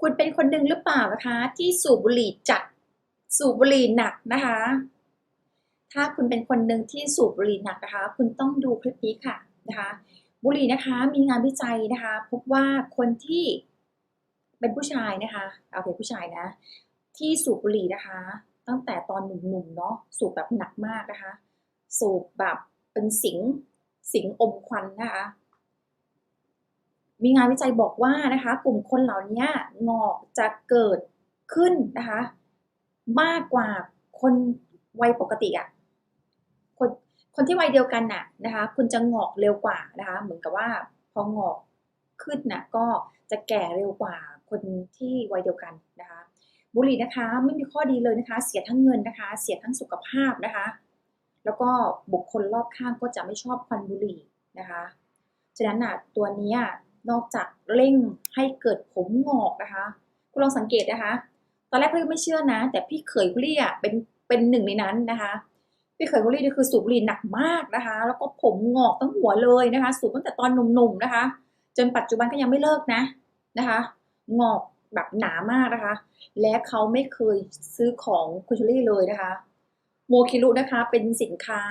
คุณเป็นคนหนึ่งหรือเปล่านะคะ ที่สูบบุหรี่จัดสูบบุหรี่หนักนะคะ ถ้าคุณเป็นคนหนึ่งที่สูบบุหรี่หนักนะคะ คุณต้องดูคลิปนี้ค่ะนะคะ บุหรี่นะคะมีงานวิจัยนะคะ พบว่าคนที่เป็นผู้ชายนะคะเอาเป็นผู้ชายนะ ที่สูบบุหรี่นะคะ ตั้งแต่ตอนหนุ่มๆเนาะสูบแบบหนักมากนะคะ สูบแบบเป็นสิงสิงอมควันนะคะ มีงานวิจัยบอกว่านะคะ กลุ่มคนเหล่านี้งอกจะเกิดขึ้นนะคะ มากกว่าคนวัยปกติอะ่ะคนคนที่วัยเดียวกันน่ะนะคะ คุณจะงอกเร็วกว่านะคะ เหมือนกับว่าพองอกขึ้นน่ะก็จะแก่เร็วกว่าคนที่วัยเดียวกันนะคะ บุหรี่นะคะไม่มีข้อดีเลยนะคะ เสียทั้งเงินนะคะ เสียทั้งสุขภาพนะคะ แล้วก็บุคคลรอบข้างก็จะไม่ชอบควันบุหรี่นะคะฉะนั้นน่ะตัวนี้ นอกจากเร่งให้เกิดผมงอกนะคะคุณลองสังเกตนะคะ ตอนแรกพี่ก็ไม่เชื่อนะ แต่พี่เขยกุลี่อะเป็นเป็นหนึ่งในนั้นนะคะพี่เขยกุลี่นี่คือสูบบุหรี่หนักมากนะคะ แล้วก็ผมงอกตั้งหัวเลยนะคะ สูบตั้งแต่ตอนหนุ่มๆนะคะ จนปัจจุบันก็ยังไม่เลิกนะนะคะ งอกแบบหนามากนะคะ และเขาไม่เคยซื้อของคุณชูรี่เลยนะคะ โมคิรุนะคะเป็นสินค้า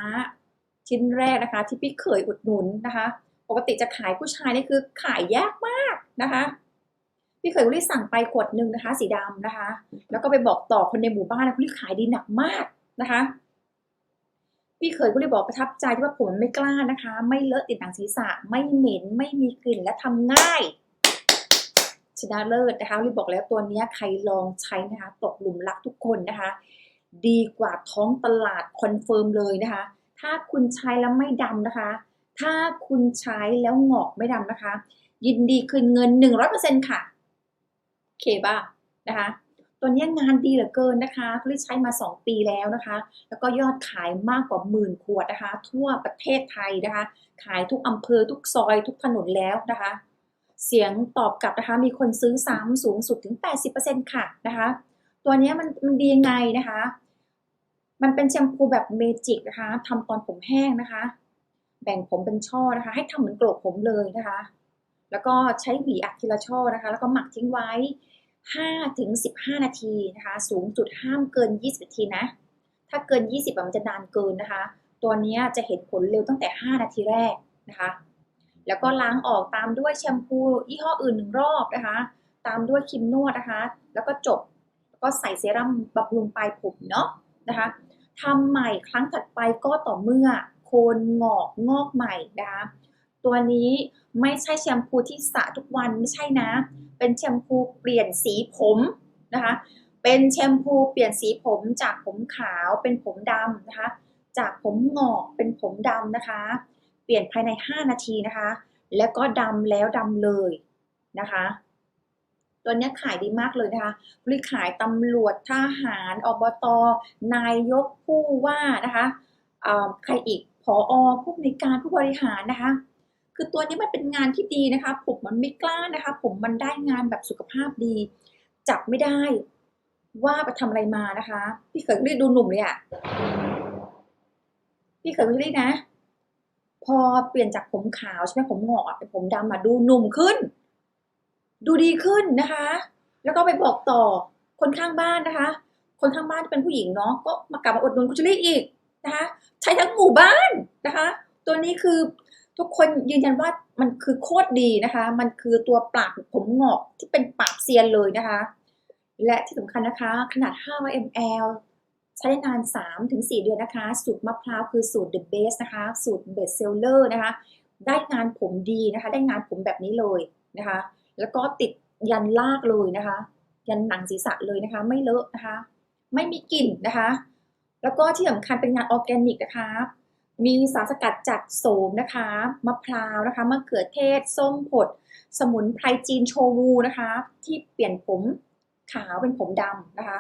ชิ้นแรกนะคะ ที่พี่เคยอุดหนุนนะคะ ปกติจะขายผู้ชายนี่คือขายยากมากนะคะ พี่เคยคุณลี่สั่งไปขวดหนึ่งนะคะ สีดำนะคะ แล้วก็ไปบอกต่อคนในหมู่บ้านนะคุณลี่ขายดีหนักมากนะคะ พี่เคยคุณลี่บอกประทับใจที่ว่าผมไม่กล้านะคะ ไม่เลอะติดหนังศีรษะ ไม่เหม็น ไม่มีกลิ่นและทำง่ายชนะเลิศนะคะรีบบอกแล้วตัวนี้ใครลองใช้นะคะตกหลุมรักทุกคนนะคะ ดีกว่าท้องตลาดคอนเฟิร์มเลยนะคะ ถ้าคุณใช้แล้วไม่ดำนะคะ ถ้าคุณใช้แล้วงอกไม่ดำนะคะ ยินดีคืนเงิน 100%ค่ะโอเคป่ะนะคะตัวนี้งานดีเหลือเกินนะคะเขาใช้มา 2 ปีแล้วนะคะ แล้วก็ยอดขายมากกว่าหมื่นขวดนะคะ ทั่วประเทศไทยนะคะ ขายทุกอำเภอทุกซอยทุกถนนแล้วนะคะ เสียงตอบกลับนะคะ มีคนซื้อซ้ำสูงสุดถึง 80%ค่ะนะคะ ตัวนี้มันมันดียังไงนะคะ มันเป็นแชมพูแบบเมจิกนะคะทำตอนผมแห้งนะคะ แบ่งผมเป็นช่อนะคะ ให้ทำเหมือนโกรกผมเลยนะคะ แล้วก็ใช้หวีอัดทีละช่อนะคะ แล้วก็หมักทิ้งไว้5ถึง15 นาทีนะคะ สูงสุดห้ามเกิน 20 นาทีนะ ถ้าเกิน 20มันจะนานเกินนะคะ ตัวนี้จะเห็นผลเร็วตั้งแต่ 5 นาทีแรกนะคะ แล้วก็ล้างออกตามด้วยแชมพูยี่ห้ออื่นหนึ่งรอบนะคะ ตามด้วยครีมนวดนะคะ แล้วก็จบ แล้วก็ใส่เซรั่มบำรุงปลายผมเนาะนะคะทำใหม่ครั้งถัดไปก็ต่อเมื่อ โคนงอกงอกใหม่นะคะตัวนี้ไม่ใช่แชมพูที่สระทุกวันไม่ใช่นะ เป็นแชมพูเปลี่ยนสีผมนะคะ เป็นแชมพูเปลี่ยนสีผมจากผมขาวเป็นผมดำนะคะ จากผมงอกเป็นผมดำนะคะ เปลี่ยนภายใน 5 นาทีนะคะ แล้วก็ดำแล้วดำเลยนะคะตัวนี้ขายดีมากเลยนะคะบริขายตำรวจทหารอบต นายกผู้ว่านะคะใครอีก ผอผู้ในวยการผู้บริหารนะคะ คือตัวนี้มันเป็นงานที่ดีนะคะ ผมมันไม่กล้านะคะ ผมมันได้งานแบบสุขภาพดี จับไม่ได้ว่าไปทำอะไรมานะคะ พี่เคยรีดูหนุ่มเลยอะพี่เคยรีนะ พอเปลี่ยนจากผมขาวใช่ไหมผมงอกอะเป็นผมดำอะดูหนุ่มขึ้น ดูดีขึ้นนะคะ แล้วก็ไปบอกต่อคนข้างบ้านนะคะ คนข้างบ้านที่เป็นผู้หญิงเนาะก็มากลับมาอดหนุนคุชลี่อีกนะคะ ช้ทั้งหมู่บ้านนะคะ ตัวนี้คือทุกคนยืนยันว่ามันคือโคตรดีนะคะ มันคือตัวปราบผมงอกที่เป็นปราบเซียนเลยนะคะ และที่สำคัญนะคะขนาด 500 ml ใช้ได้นาน 3-4 เดือนนะคะ สูตรมะพร้าวคือสูตร the best นะคะ สูตร best seller นะคะ ได้งานผมดีนะคะ ได้งานผมแบบนี้เลยนะคะ แล้วก็ติดยันลากเลยนะคะ ยันหนังศีรษะเลยนะคะ ไม่เลอะนะคะ ไม่มีกลิ่นนะคะ แล้วก็ที่สำคัญเป็นงานออร์แกนิกนะคะ มีสารสกัดจากโสมนะคะ มะพร้าวนะคะ มะเขือเทศ ส้มผด สมุนไพรจีนโชวูนะคะ ที่เปลี่ยนผมขาวเป็นผมดำนะคะ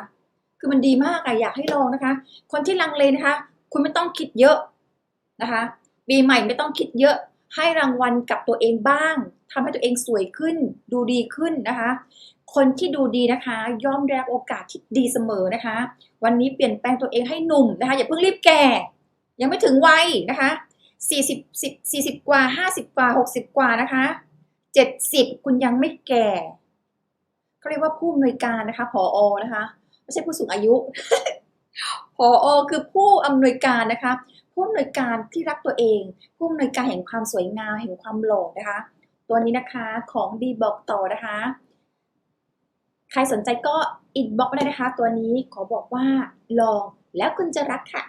คือมันดีมากอะอยากให้ลองนะคะ คนที่ลังเลนะคะ คุณไม่ต้องคิดเยอะนะคะ ปีใหม่ไม่ต้องคิดเยอะ ให้รางวัลกับตัวเองบ้างทำให้ตัวเองสวยขึ้น ดูดีขึ้นนะคะ คนที่ดูดีนะคะ ย่อมได้รับโอกาสที่ดีเสมอนะคะ วันนี้เปลี่ยนแปลงตัวเองให้หนุ่มนะคะ อย่าเพิ่งรีบแก่ ยังไม่ถึงวัยนะคะ40 10 40 กว่า 50 กว่า 60 กว่านะคะ 70 คุณยังไม่แก่เขาเรียกว่าผู้อำนวยการนะคะผออนะคะ ไม่ใช่ผู้สูงอายุ ผอคือผู้อำนวยการนะคะ ผู้อำนวยการที่รักตัวเอง ผู้อำนวยการแห่งความสวยงามแห่งความหล่อนะคะ ตัวนี้นะคะของดีบอกต่อนะคะ ใครสนใจก็อินบ็อกได้นะคะ ตัวนี้ขอบอกว่าลองแล้วคุณจะรักค่ะ